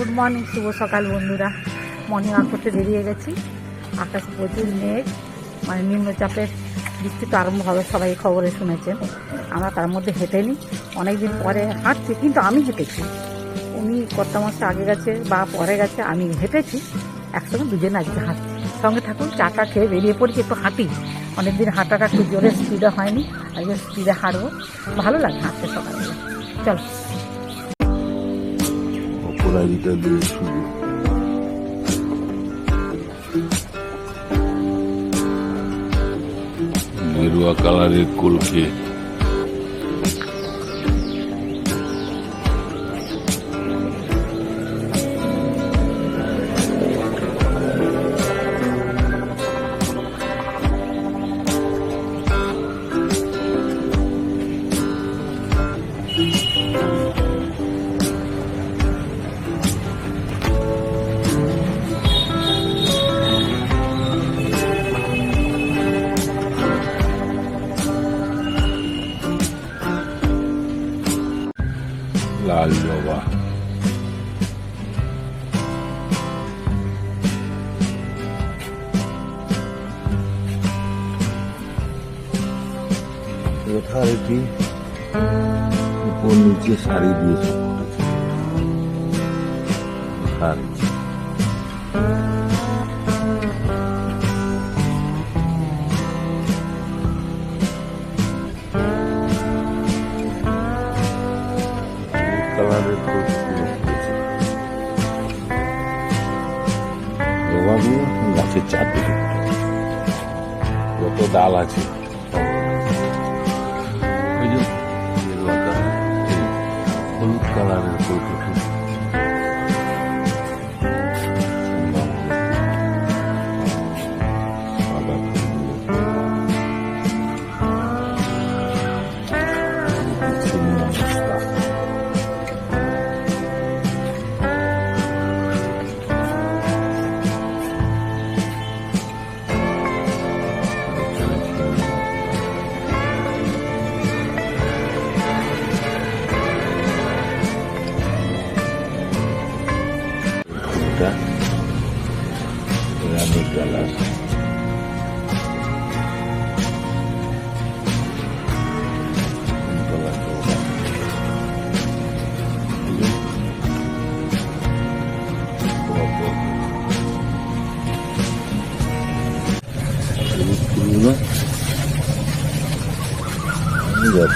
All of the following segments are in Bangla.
গুড মর্নিং, শুভ সকাল বন্ধুরা। মর্নিং ওয়াক করতে বেরিয়ে গেছি। আকাশ প্রচুর মেঘ মানে নিম্নচাপের বৃষ্টি তো আরম্ভ হবে, সবাই খবরে শুনেছেন। আমরা তার মধ্যে হেঁটেনি। অনেকদিন পরে হাঁটছি, কিন্তু আমি হেঁটেছি। উনি কর্তামাসটা আগে গেছে বা পরে গেছে, আমি হেঁটেছি। একসঙ্গে দুজনে আজকে হাঁটছি। সঙ্গে থাকুন চাটা খেয়ে বেরিয়ে পড়ছি, একটু হাঁটি। অনেকদিন হাঁটাটা খুব জোরে স্পিডে হয়নি, আজকে স্পিডে হাঁটবো। ভালো লাগে হাঁটতে সকালে। চলো। অপরাজিতা দিয়ে শুরু গেরুয়া কালারের কলকে যথারীতি উপর নিচে শাড়ি দিয়ে করেছে। কালারের গাছের চারদিকে। যত ডাল আছে। কালারের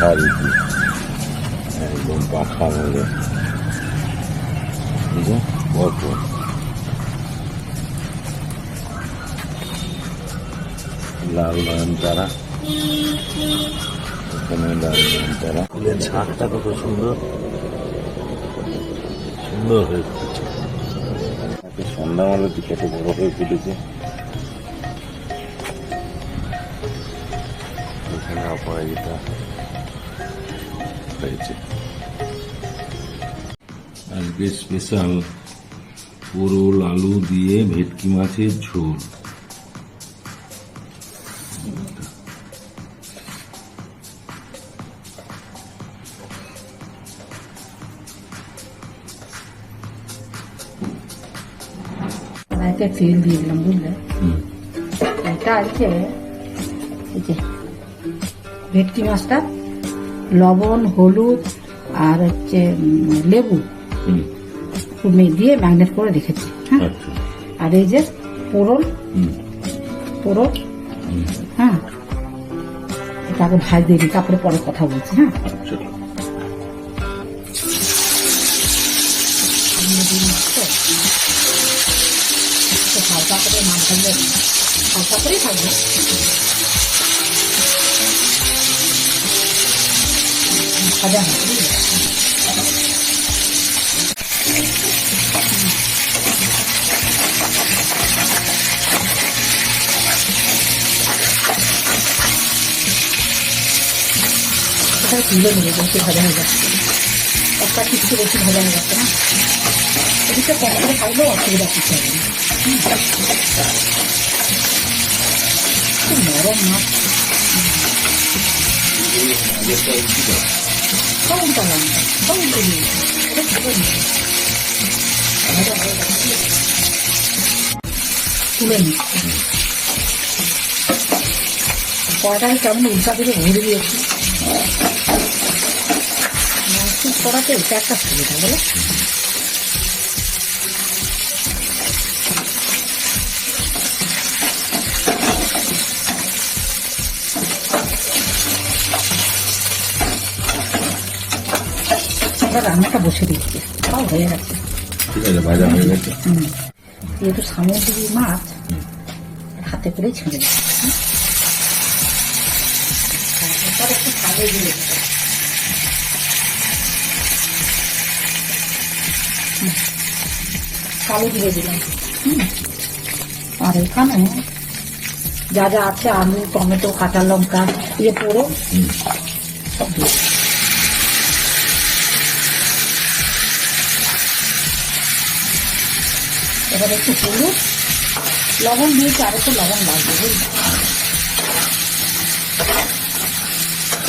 যথারীতি একদম পাখা যে ভরপুর লাল নয়নতারা এখানে লাল নয়নতারা ফুলের ছাদটা কত সুন্দর সুন্দর হয়ে ফুটেছে সন্ধ্যামালতি কত বড় হয়ে ফুটেছে এখানে অপরাজিতা হয়েছে। আজকে স্পেশাল পোরল আলু দিয়ে ভেটকি মাছের ঝোল। একটা তেল দিয়ে দিলাম বুঝলে? এটা আছে ভেটকি মাছটা লবণ হলুদ আর হচ্ছে লেবু। দিয়ে ম্যাগনেট করে রেখেছি হ্যাঁ? আচ্ছা। আর এই যে পোড়ল পোড়ল হ্যাঁ? এটাকে ভাজ দিয়ে দিই তারপরে পরে কথা বলছি হ্যাঁ? আচ্ছা। তো হালকা করে মাছ ভাজলে হালকা করেই থাকবে ভাজা? এখানে তুলে নেবে বেশি ভাজা হয়ে যাচ্ছে। একটা কিছু বেশি ভাজা হয়ে যাচ্ছে না? এদিকে কম করে থাকলেও অসুবিধা কিছু হবে না। নরম মাছ উল্টে দিয়েছে এটা কি করে নিয়ে তুলে নিচ্ছি কড়াটাকে কেমন উল্টা করে ভরে দিয়েছি মাংস করাতে এটা একটা সুবিধা বলো এবার রান্নাটা বসে দিচ্ছি। তাও হয়ে গেছে। ঠিক আছে ভাজা হয়ে গেছে। হুম। যেহেতু সামুদ্রিক মাছ হাতে করেই ছেড়ে দিচ্ছি। তারপর একটু দিয়ে কালো দিয়ে দিলাম। আর এখানে যা যা আছে আলু টমেটো কাঁচা লঙ্কা দিয়ে হুম। সব দিয়ে এবার একটু হলুদ লবণ দিয়েছি আর একটু লবণ লাগবে বুঝলি?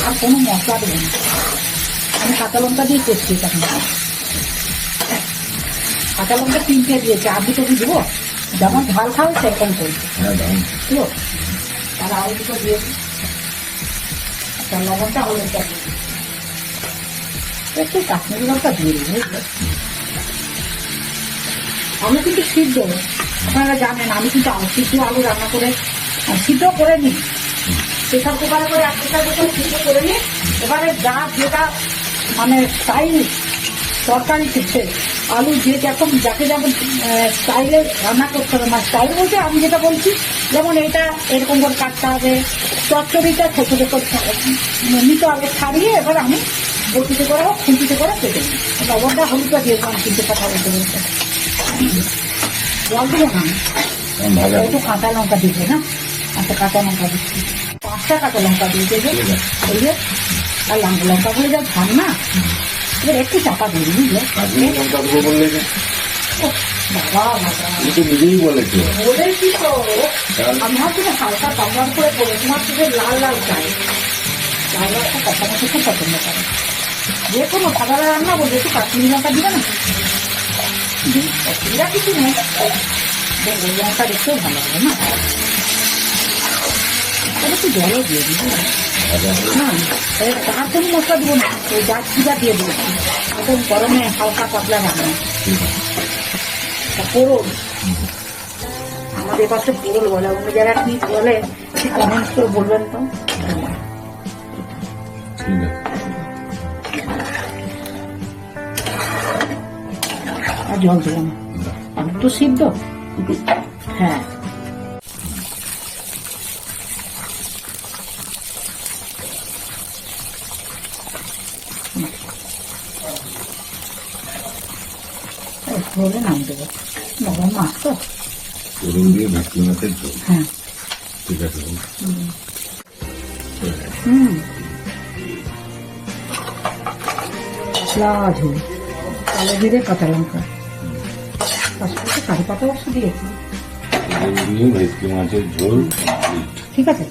আর কোনো মশলা দেবো না। আমি কাঁচা লঙ্কা দিয়ে করছি তখন কাঁচা লঙ্কা তিনটে দিয়েছি আর দুটো কি দেবো? যেমন ঝাল খাও সেরকম করছি হ্যাঁ আছে তার আরও দুটো দিয়েছি আচ্ছা লবণটা হলুদটা দিয়ে। একটু কাশ্মীরি লঙ্কা দিয়ে বুঝলে? আমি কিন্তু সিদ্ধ আপনারা জানেন, আমি কিন্তু সিদ্ধ আলু রান্না করে সিদ্ধ করে নিই প্রেশার কুকারে করে এক প্রেশার কুকারে সিদ্ধ করে নিই এবারে যা যেটা মানে স্টাইল তরকারি শিখছে আলু যে যেরকম, যাকে যেমন স্টাইলে রান্না করতে হবে মানে স্টাইল বলতে আমি যেটা বলছি, যেমন এটা, এরকম করে কাটতে হবে, চচ্চড়িটা ছোটো ছোটো নিতে হবে ছাড়িয়ে এবার আমি বটিতে করে খুঁটিতে করে কেটে নিই। লবণটা হলুদটা দিয়ে দিলাম, কিন্তু কথা বলতে বলতে। জল দেবো না ভাজা একটু কাঁচা লঙ্কা দিবে না? আচ্ছা কাঁচা লঙ্কা দিচ্ছি। পাঁচটা কাঁচা লঙ্কা দিয়ে দেবে। এই যে আর লঙ্কা লঙ্কা করে যা ঝাল না? এবার একটু চাপা দিয়ে বুঝলে কাশ্মীরি লঙ্কা বললে বাবা বাবা। নিজেই বলেছ বলেছি তো। তাহলে? আমি না হালকা কামড় করে করে তোমার থেকে লাল লাল চাই। লাল লালটা কথা মতো খুব পছন্দ করে। যে কোনো সাদা রান্না বলবে একটু কাশ্মীরি লঙ্কা দিবে না? অসুবিধা কিছু নেই বেঙ্গল লঙ্কা দেখতেও ভালো হবে না একটু জলও দিয়ে দিবি না কোনো মশলা দেবো না ওই জাতটা দিয়ে দিয়েছি এখন গরমে হালকা পাতলা রান্না ঠিক পোড়ল আমাদের পাশে পোড়ল বলে অন্য যারা কি বলে কি কমেন্টস করে বলবেন তো ঠিক আছে। জল দিলাম তো সিদ্ধ। হ্যাঁ। নাম দেবো। নরম মাছ তো। গরম দিয়ে ভেটকি মাছের ঝোল। হ্যাঁ। ঠিক আছে বল। হুম। পাতলা ঝোল। কালো জিরে কাঁচা লঙ্কা। কারি পাতা অবশ্য দিয়েছি। মাছের ঝোল? ঠিক আছে।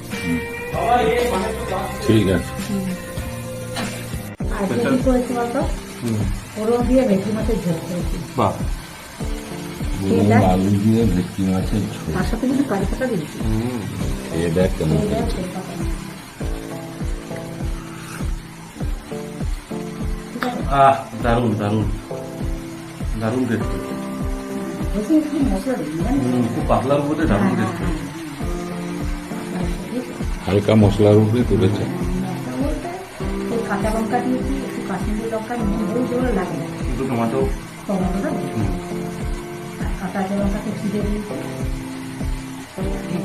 ঠিক আছে। আজকে কি করেছি বলতো? দিয়ে ভেটকি মাছের ঝোল করেছি। বাহ। আলু দিয়ে ভেটকি মাছের ঝোল। তার সাথে কিন্তু কারি পাতা দিয়েছি। খেয়ে দেখ কেমন আহ দারুণ দারুণ। দারুণ টেস্টি। পাতলার মধ্যে দারুণ হ্যাঁ, হ্যাঁ, হালকা মশলার উপরে তুলেছে। কাঁচা লঙ্কা দিয়েছি একটু কাশ্মীরি লঙ্কা নুন জোরে লাগে না কিন্তু টমেটো। টমেটোটা দিই। হুম, আর কাঁচা লঙ্কাকে ছিঁড়ে দিই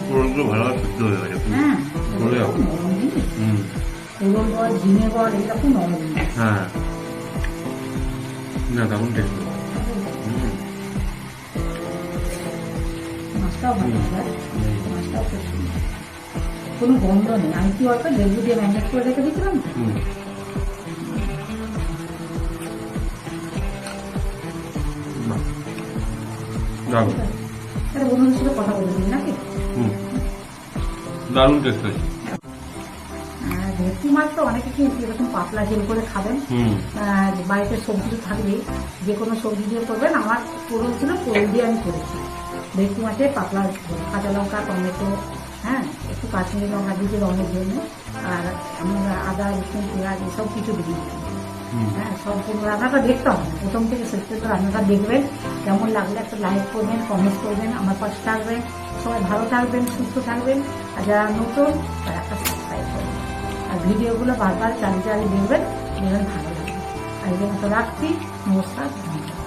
পুরোগুলো ভালোভাবে সিদ্ধ হয়ে গেছে। খুব হ্যাঁ। করে যাও। নরম জিনিস হুম, পুরন বল ঝিঙে বল এটা খুব নরম হ্যাঁ। না দারুণ টেস্টি মাছটাও ভালো হয় মাছটাও খুব সুন্দর কোনো গন্ধ নেই আমি কি বলতো লেবু দিয়ে ম্যানেজ করে রেখে দিয়েছিলাম তাহলে বন্ধুদের সাথে কথা নাকি হুম দারুণ টেস্ট আছে ভেটকি মাছ তো অনেকে কিন্তু এরকম পাতলা ঝোল করে খাবেন বাড়িতে সবজি তো থাকবেই যে কোনো সবজি দিয়ে করবেন আমার পোড়ল ছিল পোড়ল দিয়ে আমি করেছি ভেটকি মাছের পাতলা কাঁচা লঙ্কা টমেটো হ্যাঁ একটু কাশ্মীরি লঙ্কা দিয়েছি রঙের জন্য। আর আমরা আদা রসুন পেঁয়াজ এসব কিছু হুম। হ্যাঁ সম্পূর্ণ রান্নাটা দেখতে হবে প্রথম থেকে শেষ পর্যন্ত রান্নাটা দেখবেন কেমন লাগলে একটা লাইক করবেন কমেন্ট করবেন আমার পাশে থাকবেন সবাই ভালো থাকবেন সুস্থ থাকবেন আর যারা নতুন তারা একটা সাবস্ক্রাইব করবেন। আর ভিডিওগুলো বারবার চালিয়ে চালিয়ে দেখবেন দেখবেন ভালো লাগবে। আর এই জন্য তো রাখছি নমস্কার ধন্যবাদ।